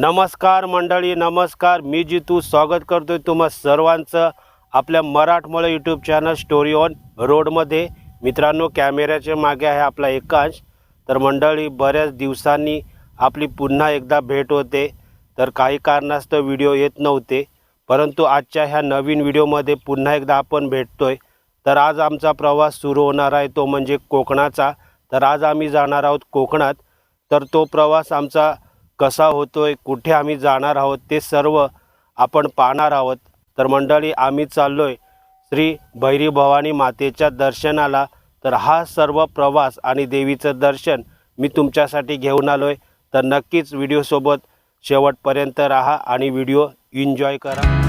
नमस्कार मंडळी नमस्कार. मी जितू स्वागत करतो आहे तुम्हा सर्वांचं आपल्या मराठमोळे यूट्यूब चॅनल स्टोरी ऑन रोडमध्ये मित्रांनो कॅमेऱ्याच्या मागे आहे आपला एकांश. तर मंडळी बऱ्याच दिवसांनी आपली पुन्हा एकदा भेट होते. तर काही कारणास्तव व्हिडिओ येत नव्हते. परंतु आजच्या ह्या नवीन व्हिडिओमध्ये पुन्हा एकदा आपण भेटतो आहे तर आज आमचा प्रवास सुरू होणार आहे तो म्हणजे कोकणाचा. तर आज आम्ही जाणार आहोत कोकणात. तर तो प्रवास आमचा कसा होतोय कुठे आम्ही जाणार आहोत ते सर्व आपण पाहणार आहोत. तर मंडळी आम्ही चाललोय श्री भैरी भवानी मातेच्या दर्शनाला. तर हा सर्व प्रवास आणि देवीचं दर्शन मी तुमच्यासाठी घेऊन आलोय. तर नक्कीच व्हिडिओसोबत शेवटपर्यंत राहा आणि व्हिडिओ एन्जॉय करा.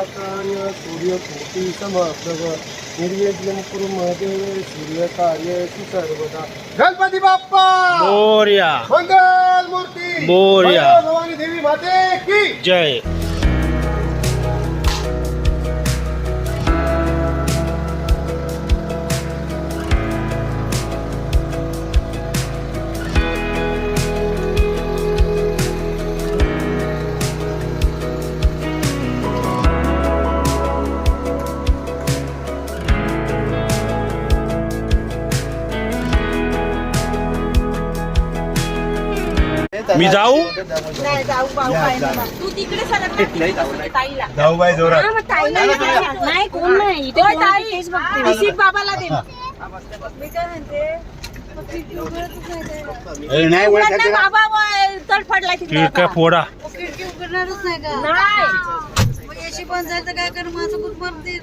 चंद्रमाकार्य सूर्यकोटि समप्रभ निर्विघ्नं कुरु देव सूर्यकार्येषु सर्वदा. गणपती बाप्पा! मोर्या मंगल मूर्ती. मंगल भवानी देवी माते की! जय। मी जाऊ? नाही जाऊ भाऊ काय नाही. तू तिकडे सरक ताईला. जाऊ बाई जोरात. हा, मग ताईला नाही, नाही कोण नाही इथे कोण नाही, तेच बघते. मी. सीट बाबाला दे. नाही उघडत नाही, बाबा तिकडे खिडकी उघडणारच नाही का? नाही. मग बंद जायचं काय कर? माझं कुठ मरतील?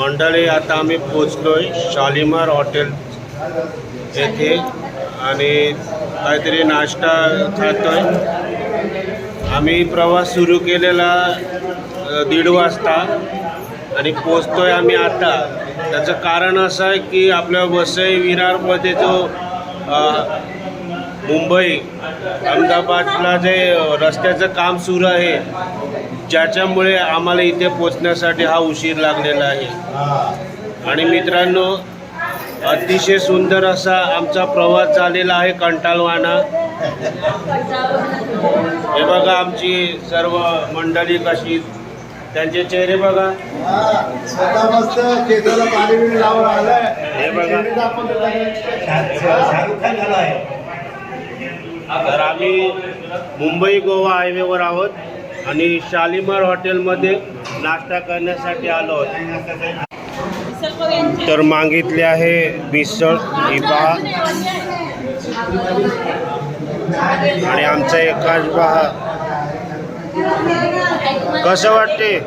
मंडळी आता आम्ही पोचलोय शालिमार हॉटेल येथे आणि काहीतरी नाश्ता खातोय. आम्ही प्रवास सुरू केलेला दीड वाजता आणि पोचतोय आम्ही आता. त्याचं कारण असं आहे की आपल्या वसई विरारमध्ये जो मुंबई अहमदाबादला जे रस्त्याचं काम सुरू आहे ज्याच्यामुळे आम्हाला इथे पोचण्यासाठी हा उशीर लागलेला आहे. आणि मित्रांनो अतिशय सुंदर असा आमचा प्रवास झालेला आहे कंटाळवाना हे बघा आमची सर्व मंडळी कशी त्यांचे चेहरे बघा. हे बघा. तर आम्ही मुंबई गोवा हायवेवर आहोत. आणि शालिमार हॉटेलमध्ये नाश्ता करण्यासाठी आलो तर मागितले आहे मिसळ ही पहा. आणि आमचा एकाच पहा. कसं वाटते?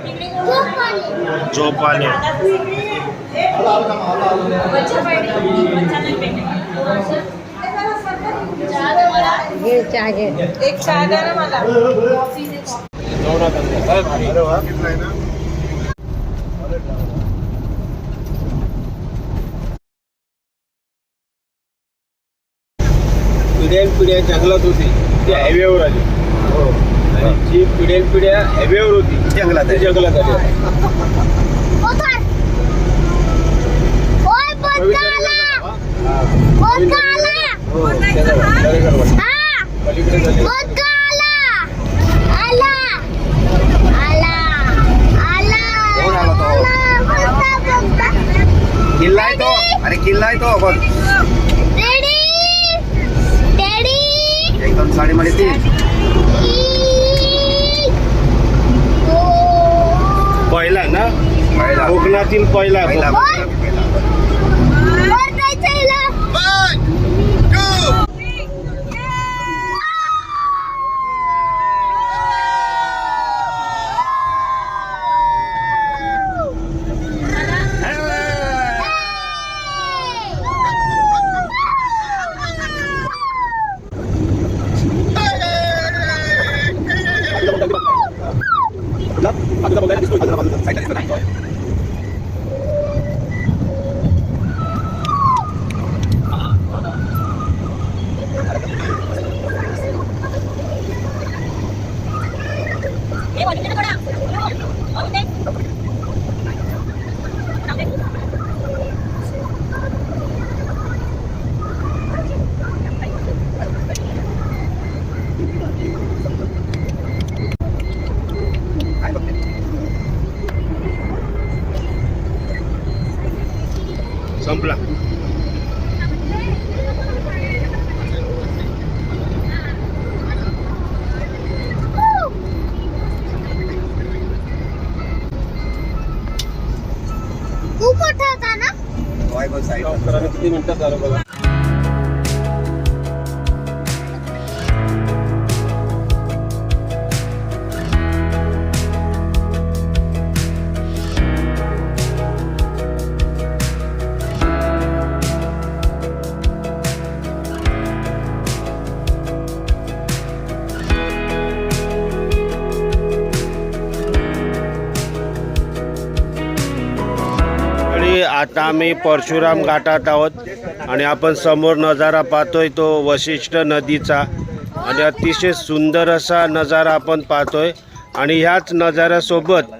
झोप आले. एक चहा द्या ना मला. पिढ्यान पिढ्या जंगलात होती ती हायवेवर आली. आणि जी पिढ्यान पिढ्या हायवेवर होती जंगलात जंगलात आली. पलीकडे झाली. किल्ला आहे तो. अरे किल्ला आहे तो बघ. एकदम साडीमध्ये ती. पहिला ना? पहिला. कोकणातील पहिला पहिला पहिला संपला. खूप मोठा होता ना? किती मिनिटात झालं आता आम्ही परशुराम घाटात आहोत आणि आपण समोर नजारा पाहतोय तो वशिष्ठ नदीचा. आणि अतिशय सुंदर असा नजारा आपण पाहतोय. आणि ह्याच नजाऱ्यासोबत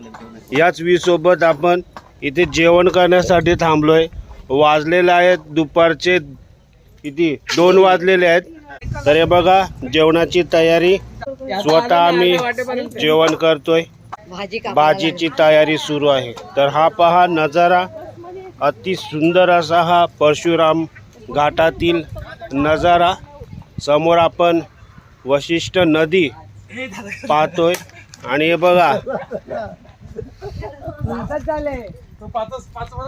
ह्याच वीसोबत आपण इथे जेवण करण्यासाठी थांबलोय. वाजलेले आहेत दुपारचे किती? दोन वाजलेले आहेत. तर हे बघा जेवणाची तयारी. स्वतः आम्ही जेवण करतोय. भाजीची तयारी सुरू आहे. तर हा पहा नजारा. अति सुंदर असा हा परशुराम घाटातील नजारा. समोर आपण वशिष्ठ नदी पाहतोय. आणि हे बघा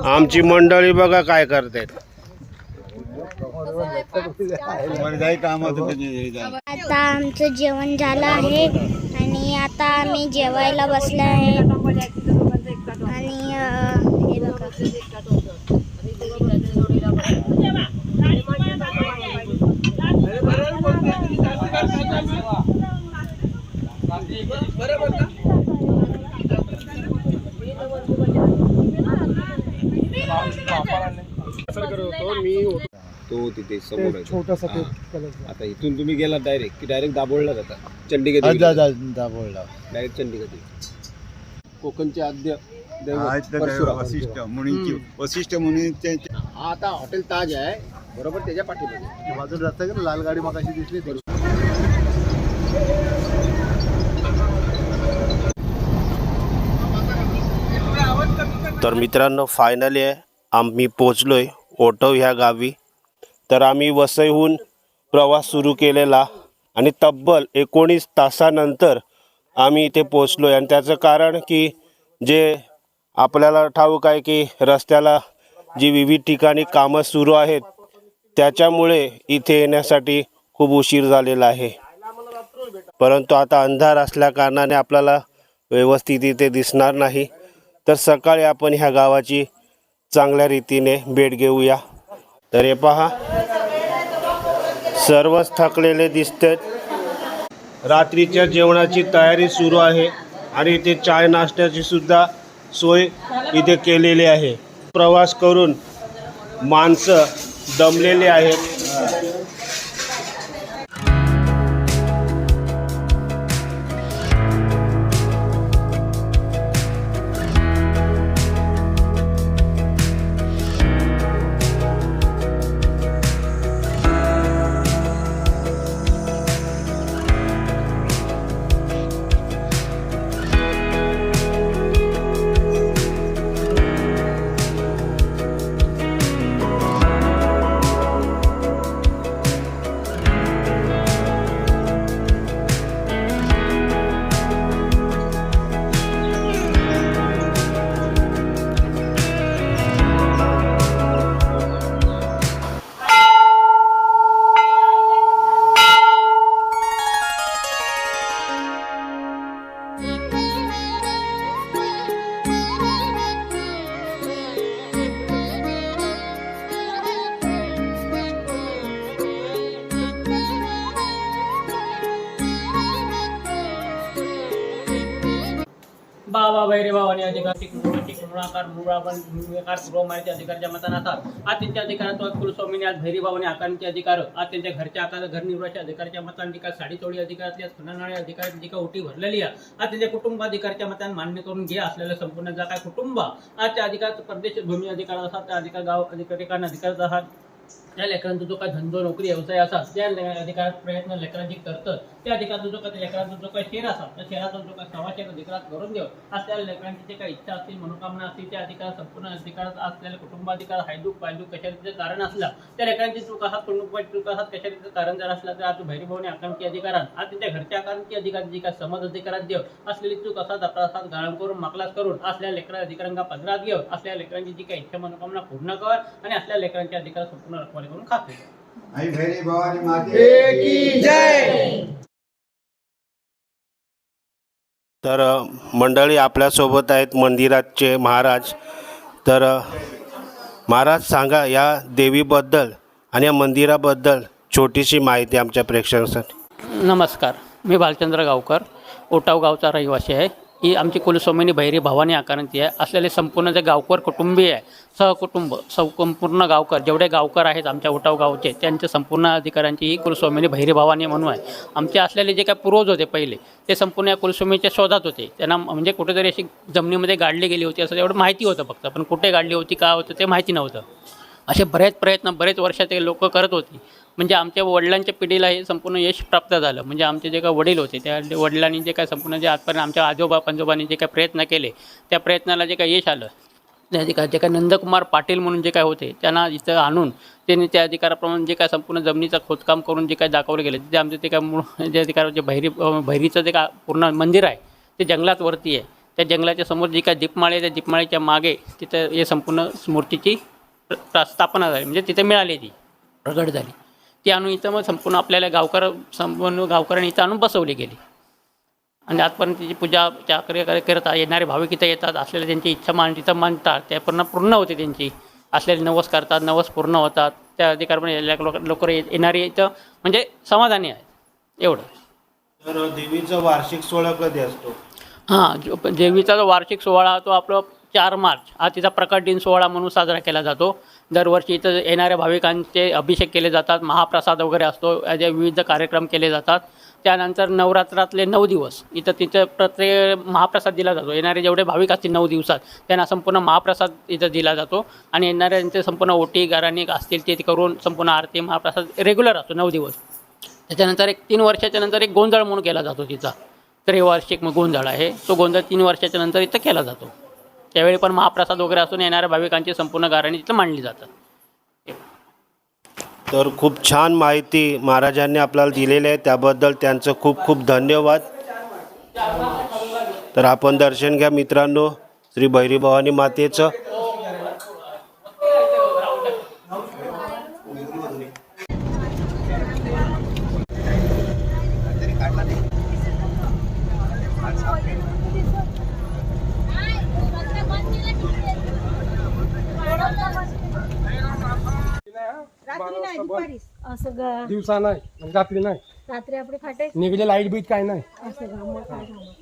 आमची मंडळी बघा काय करते आता आमचं जेवण झालं आहे आणि आता आम्ही जेवायला बसलो आहे आणि अं, हे बघा तो तिथे समोर छोटासा आता इथून तुम्ही गेला डायरेक्ट की डायरेक्ट दाबोळला जाता चंडीगड डायरेक्ट चंडीगड कोकणचे आद्य. वशिष्ठ मुनींची वशिष्ठ मुनी हा आता हॉटेल ताज आहे. बरोबर त्याच्या पाठीमध्ये बाजूला रस्ता का? लाल गाडी मग दिसली ती. तर मित्रांनो फायनली आम्ही पोचलो आहे ओटव ह्या गावी. तर आम्ही वसईहून प्रवास सुरू केलेला आणि तब्बल एकोणीस तासानंतर आम्ही इथे पोचलो आहे आणि त्याचं कारण की जे आपल्याला ठाऊक आहे की रस्त्याला जी विविध ठिकाणी कामं सुरू आहेत त्याच्यामुळे इथे येण्यासाठी खूप उशीर झालेला आहे. परंतु आता अंधार असल्याकारणाने आपल्याला व्यवस्थित इथे दिसणार नाही. तर सकाळी आपण ह्या गावाची चांगल्या रीतीने भेट घेऊया. तर हे पहा सर्वच थकलेले दिसतात. रात्रीच्या जेवणाची तयारी सुरू आहे आणि इथे चाय नाश्त्याची सुद्धा सोय इथे केलेली आहे. प्रवास करून माणसं दमलेली आहेत. कुटुंबाची कुणाकार मुळाकार पूर्व माहिती अधिकाराच्या मतानं असतात आज त्यांच्या अधिकारात कुलस्वामीने आज भैरभाव आकारांचे अधिकार आज त्यांच्या घरच्या आकार घर निवडाच्या अधिकाराच्या मताने जी काय साडी चोळी अधिकारातली जी उठी भरलेली आहे आज कुटुंबाधिकारच्या कुटुंब मान्य करून घे असलेल्या संपूर्ण जा काय कुटुंब. आज त्या अधिकार परदेश भूमी अधिकार असतात त्या अधिकार गाव अधिकारिकांना अधिकार असतात त्या लेकरांचा जो काय धंदो नोकरी व्यवसाय असा त्या अधिकारात प्रयत्न लेकरांची करतात त्या अधिकाराचा जो काय लेकरांचा जो काय शेर असा त्या शेराचा जो काय सव्वा शेर अधिकारात करून देऊ आज त्या लेकरांची जे काही इच्छा असतील मनोकामना असतील त्या अधिकार संपूर्ण अधिकारात असलेल्या कुटुंबाधिकार हायदूक पायदूक कशारीचं कारण असला त्या लेकरांची चूक असतात कुटुंबाची चूक असतात कशारीचं कारण जर असलं तर आज भैरीभावने आकांक्षी अधिकारात आज त्या घरच्या आकांक्षी अधिकार जी काय समज अधिकारात देव असलेली चूक असा अपराधात गाळण करून माकलास करून असल्या लेकरा अधिकारांना पदरात घेऊ असल्या लेकरांची जी काही इच्छा मनोकामना पूर्ण कर आणि असल्या लेकरांचे अधिकार संपूर्ण करून खाते. आई भैरी भवानी माते तर मंडळी आपल्यासोबत आहेत मंदिराचे महाराज. तर महाराज सांगा या देवीबद्दल आणि या मंदिराबद्दल छोटीशी माहिती आमच्या प्रेक्षकांसाठी. नमस्कार मी भालचंद्र गावकर ओटाव गावचा रहिवासी आहे. ही आमची कुलस्वामिनी भैरी भवानी आकारांती आहे. असलेले संपूर्ण जे गावकर कुटुंबीय आहे सहकुटुंब संपूर्ण गावकर जेवढे गावकर आहेत आमच्या उठाव गावचे त्यांच्या संपूर्ण अधिकाऱ्यांची ही कुलस्वामिनी भैरी भवानी म्हणून आहे. आमचे असलेले जे काही पूर्वज होते पहिले ते संपूर्ण या कुलस्वामीच्या शोधात होते. त्यांना म्हणजे कुठेतरी अशी जमिनीमध्ये गाडली गेली होती असं एवढं माहिती होतं फक्त पण कुठे गाडली होती का होतं ते माहिती नव्हतं. असे बरेच प्रयत्न बरेच वर्ष ते लोक करत होती. म्हणजे आमच्या वडिलांच्या पिढीला हे संपूर्ण यश प्राप्त झालं. म्हणजे आमचे जे काही वडील होते त्या वडिलांनी जे काय संपूर्ण जे आजपर्यंत आमच्या आजोबा पंजोबांनी जे काही प्रयत्न केले त्या प्रयत्नाला जे काही यश आलं. त्या अधिकार जे काय नंदकुमार पाटील म्हणून जे काय होते त्यांना इथं आणून त्यांनी त्या अधिकाराप्रमाणे जे काय संपूर्ण जमिनीचं खोदकाम करून जे काय दाखवलं गेलं. ते आमचं ते काय मूळ जे अधिकार जे भैरी भैरीचं जे काय पूर्ण मंदिर आहे ते जंगलात वरती आहे. त्या जंगलाच्या समोर जी काय दीपमाळे त्या दीपमाळेच्या मागे तिथं हे संपूर्ण मूर्तीची प्र- स्थापना झाली. म्हणजे तिथे मिळाली ती. प्रगट झाली. ती आणून इथं मग संपूर्ण आपल्याला गावकर संपूर्ण गावकऱ्यांनी इथं आणून बसवली गेली. आणि आजपर्यंत तिची पूजा चाकरी करत येणारे भाविक इथं येतात असलेल्या त्यांची इच्छा मान तिथं मानतात त्या पूर्ण पूर्ण होते त्यांची. असलेले नवस करतात नवस पूर्ण होतात. त्या अधिकारपणे लोक लोक येणारे इथं म्हणजे समाधानी आहेत. एवढं. तर देवीचा वार्षिक सोहळा कधी असतो? हां देवीचा जो वार्षिक सोहळा तो आपला चार मार्च. हा तिचा प्रकट दिन सोहळा म्हणून साजरा केला जातो. दरवर्षी इथं येणाऱ्या भाविकांचे अभिषेक केले जातात महाप्रसाद वगैरे असतो जे विविध कार्यक्रम केले जातात. त्यानंतर नवरात्रातले नऊ दिवस इथं तिथं प्रत्येक महाप्रसाद दिला जातो. येणारे जेवढे भाविक असतील नऊ दिवसात त्यांना संपूर्ण महाप्रसाद इथं दिला जातो. आणि येणाऱ्यांचे संपूर्ण ओटी गाराणी असतील ते करून संपूर्ण आरती महाप्रसाद रेग्युलर असतो नऊ दिवस. त्याच्यानंतर एक तीन वर्षाच्या नंतर एक गोंधळ म्हणून केला जातो तिचा त्रैवार्षिक मग गोंधळ आहे. तो गोंधळ तीन वर्षाच्या नंतर इथं केला जातो. त्यावेळी पण महाप्रसाद वगैरे असून येणाऱ्या भाविकांची संपूर्ण गाराणी तिथं मांडली जातात. तर खूप छान माहिती महाराजांनी आपल्याला दिलेली आहे. त्याबद्दल त्यांचं खूप खूप धन्यवाद. तर आपण दर्शन घ्या मित्रांनो. श्री भैरीभवानी मातेचं. दिवसा नाही रात्री नाही. रात्री आपण खाटे निघले लाइट बीट काय नाही. असं नाही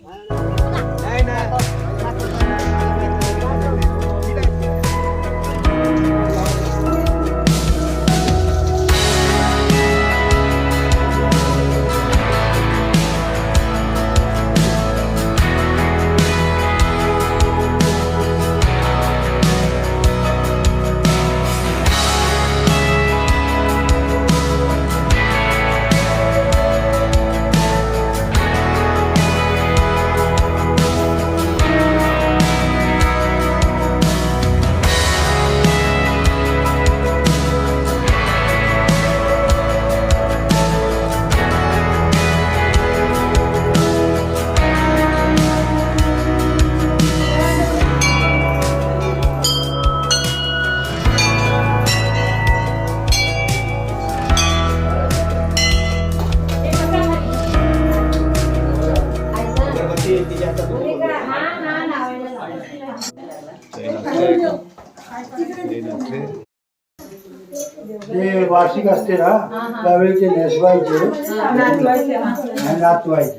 असते ना त्यावेळी ते नेसवायचे आणि नाचवायचे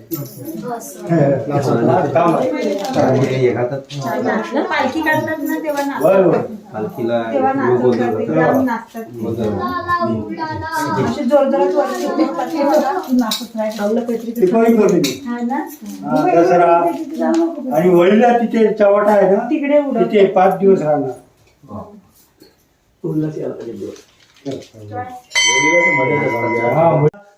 काम आहे. पालखी काढतात ना तेव्हा नाचतात. बरं बरं. पालखीला तेव्हा नाचत करते, तेव्हा नाचतात. अशी जोरजोरात वरती उडी मारतात, तेव्हा नाचत राहतात. ते कोणी कोणी हा ना? हा, दसरा. आणि वळीला तिथे चवटा आहे ना तिकडे तिथे पाच दिवस राहणार. हा,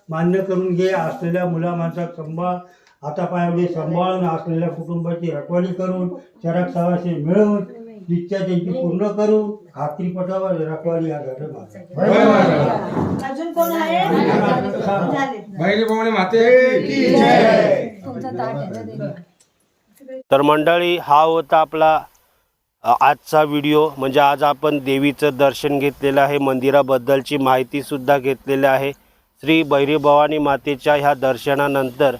मान्य करून घे असलेल्या मुला माणसा सांभाळ आता पायामध्ये सांभाळून असलेल्या कुटुंबाची रखवाली करून चरक सवाशी मिळवून इच्छा त्यांची पूर्ण करून खात्री पटावर रखवाली हा घटक. अजून कोण आहे? झाले तर मंडळी हा होता आपला आजचा व्हिडिओ म्हणजे आज आपण देवीचं दर्शन घेतलेलं आहे मंदिराबद्दलची माहितीसुद्धा घेतलेली आहे. श्री भैरीभवानी मातेच्या ह्या दर्शनानंतर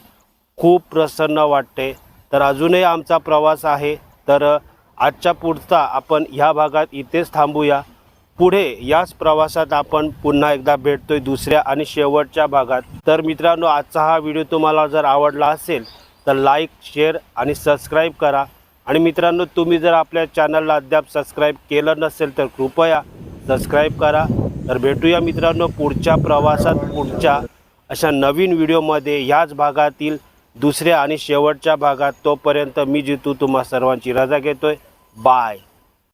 खूप प्रसन्न वाटते. तर अजूनही आमचा प्रवास आहे. तर आजच्या पुढचा आपण ह्या भागात इथेच थांबूया. पुढे याच प्रवासात आपण पुन्हा एकदा भेटतोय दुसऱ्या आणि शेवटच्या भागात. तर मित्रांनो आजचा हा व्हिडिओ तुम्हाला जर आवडला असेल तर लाईक शेअर आणि सबस्क्राईब करा. आणि मित्रांनो तुम्ही जर आपल्या चॅनलला अद्याप सबस्क्राईब केलं नसेल तर कृपया सबस्क्राईब करा. तर भेटूया मित्रांनो पुढच्या प्रवासात पुढच्या अशा नवीन व्हिडिओमध्ये ह्याच भागातील दुसऱ्या आणि शेवटच्या भागात तोपर्यंत मी जितू तुम्हा सर्वांची रजा घेतोय. बाय